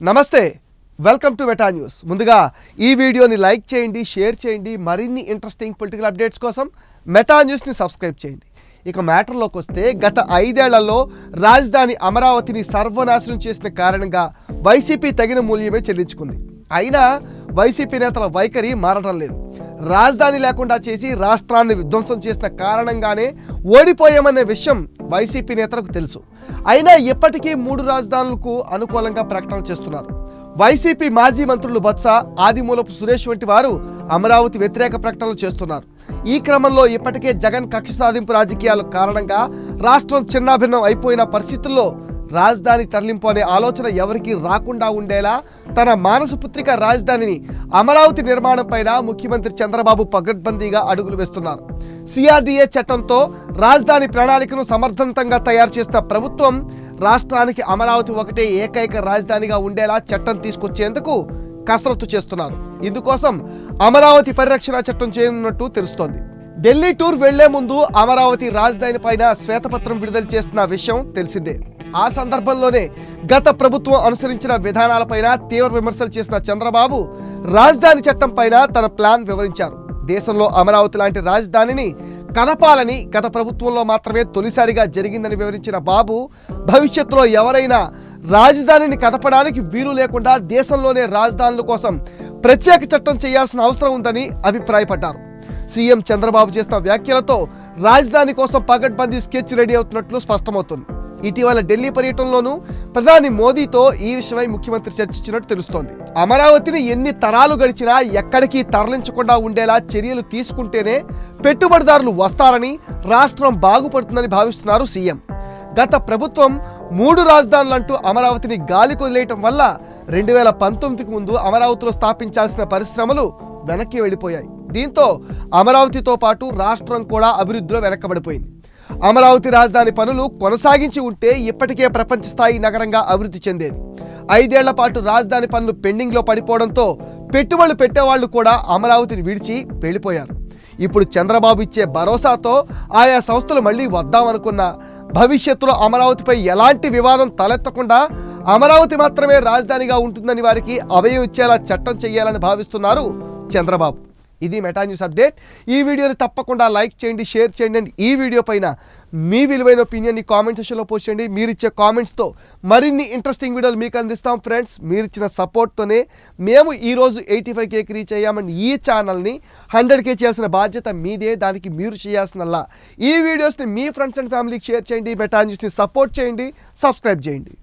నమస్తే welcome to meta news ముందుగా ఈ వీడియోని లైక్ చేయండి షేర్ చేయండి మరిన్ని ఇంట్రెస్టింగ్ పొలిటికల్ అప్డేట్స్ కోసం మెటా న్యూస్ని సబ్స్క్రైబ్ చేయండి. ఇక మ్యాటర్లోకి వస్తే గత ఐదేళ్ళలో రాజధాని అమరావతిని సర్వనాశనం చేసిన కారణంగా వైసీపీ తగిన మూల్యమే చెల్లించుకుంది. అయినా వైసీపీ నేతల వైఖరి మారడం లేదు. రాజధాని లేకుండా చేసి రాష్ట్రాన్ని విధ్వంసం చేసిన కారణంగానే ఓడిపోయామనే విషయం వైసీపీ నేతలకు తెలుసు. అయినా ఇప్పటికీ మూడు రాజధానులకు అనుకూలంగా ప్రకటన చేస్తున్నారు. వైసీపీ మాజీ మంత్రులు బొత్స ఆదిమూలపు సురేష్ వంటి వారు అమరావతి వ్యతిరేక ప్రకటనలు చేస్తున్నారు. ఈ క్రమంలో ఇప్పటికే జగన్ కక్ష సాధింపు రాజకీయాల కారణంగా రాష్ట్రం చిన్నాభిన్నం అయిపోయిన పరిస్థితుల్లో రాజధాని తరలింపు అనే ఆలోచన ఎవరికీ రాకుండా ఉండేలా తన మానసపుత్రిక రాజధానిని అమరావతి నిర్మాణం పైన ముఖ్యమంత్రి చంద్రబాబు పగడ్బందీగా అడుగులు వేస్తున్నారు. సిఆర్డీఏ చట్టంతో రాజధాని ప్రణాళికను సమర్థవంతంగా తయారు చేసిన ప్రభుత్వం రాష్ట్రానికి అమరావతి ఒకటే ఏకైక రాజధానిగా ఉండేలా చట్టం తీసుకొచ్చేందుకు కసరత్తు చేస్తున్నారు. ఇందుకోసం అమరావతి పరిరక్షణ చట్టం చేయనున్నట్టు తెలుస్తోంది. ఢిల్లీ టూర్ వెళ్ళే ముందు అమరావతి రాజధాని పైన శ్వేతపత్రం విడుదల చేస్తున్న విషయం తెలిసిందే. ఆ సందర్భంలోనే గత ప్రభుత్వం అనుసరించిన విధానాలపైన తీవ్ర విమర్శలు చేసిన చంద్రబాబు రాజధాని చట్టం పైన తన ప్లాన్ వివరించారు. దేశంలో అమరావతి లాంటి రాజధానిని కదపాలని గత ప్రభుత్వంలో మాత్రమే తొలిసారిగా జరిగిందని వివరించిన బాబు భవిష్యత్తులో ఎవరైనా రాజధానిని కదపడానికి వీలు లేకుండా దేశంలోనే రాజధానుల కోసం ప్రత్యేక చట్టం చేయాల్సిన అవసరం ఉందని అభిప్రాయపడ్డారు. సీఎం చంద్రబాబు చేసిన వ్యాఖ్యలతో రాజధాని కోసం పగడ్బందీ స్కెచ్ రెడీ అవుతున్నట్లు స్పష్టమవుతుంది. ఇటీవల ఢిల్లీ పర్యటనలోనూ ప్రధాని మోదీతో ఈ విషయమై ముఖ్యమంత్రి చర్చించినట్టు తెలుస్తోంది. అమరావతిని ఎన్ని తరాలు గడిచినా ఎక్కడికి తరలించకుండా ఉండేలా చర్యలు తీసుకుంటేనే పెట్టుబడిదారులు వస్తారని రాష్ట్రం బాగుపడుతుందని భావిస్తున్నారు సీఎం. గత ప్రభుత్వం మూడు రాజధానులంటూ అమరావతిని గాలి కొదిలేయటం వల్ల రెండు వేల పంతొమ్మిదికి ముందు అమరావతిలో స్థాపించాల్సిన పరిశ్రమలు వెనక్కి వెళ్ళిపోయాయి. దీంతో అమరావతితో పాటు రాష్ట్రం కూడా అభివృద్ధిలో వెనక్కబడిపోయింది అమరావతి రాజధాని పనులు కొనసాగించి ఉంటే ఇప్పటికే ప్రపంచ స్థాయి నగరంగా అభివృద్ధి చెందేది. ఐదేళ్ళ పాటు రాజధాని పనులు పెండింగ్లో పడిపోవడంతో పెట్టుబడులు పెట్టేవాళ్ళు కూడా అమరావతిని విడిచి వెళ్ళిపోయారు. ఇప్పుడు చంద్రబాబు ఇచ్చే భరోసాతో ఆయా సంస్థలు మళ్ళీ వద్దామనుకున్న భవిష్యత్తులో అమరావతిపై ఎలాంటి వివాదం తలెత్తకుండా అమరావతి మాత్రమే రాజధానిగా ఉంటుందని వారికి అవయం ఇచ్చేలా చట్టం చేయాలని భావిస్తున్నారు చంద్రబాబు. ఇది మెటా న్యూస్ అప్డేట్. ఈ వీడియోని తప్పకుండా లైక్ చేయండి షేర్ చేయండి అండ్ ఈ వీడియో పైన మీ విలువైన ఒపీనియన్ని కామెంట్ సెషన్లో పోస్ట్ చేయండి. మీరు ఇచ్చే కామెంట్స్తో మరిన్ని ఇంట్రెస్టింగ్ వీడియోలు మీకు అందిస్తాం. ఫ్రెండ్స్ మీరు ఇచ్చిన సపోర్ట్తోనే మేము ఈరోజు ఎయిటీ ఫైవ్ కేకి రీచ్ అయ్యామని ఈ ఛానల్ని హండ్రెడ్ కే చేయాల్సిన బాధ్యత మీదే. దానికి మీరు చేయాల్సినల్లా. ఈ వీడియోస్ని మీ ఫ్రెండ్స్ అండ్ ఫ్యామిలీకి షేర్ చేయండి. మెటా న్యూస్ని సపోర్ట్ చేయండి. సబ్స్క్రైబ్ చేయండి.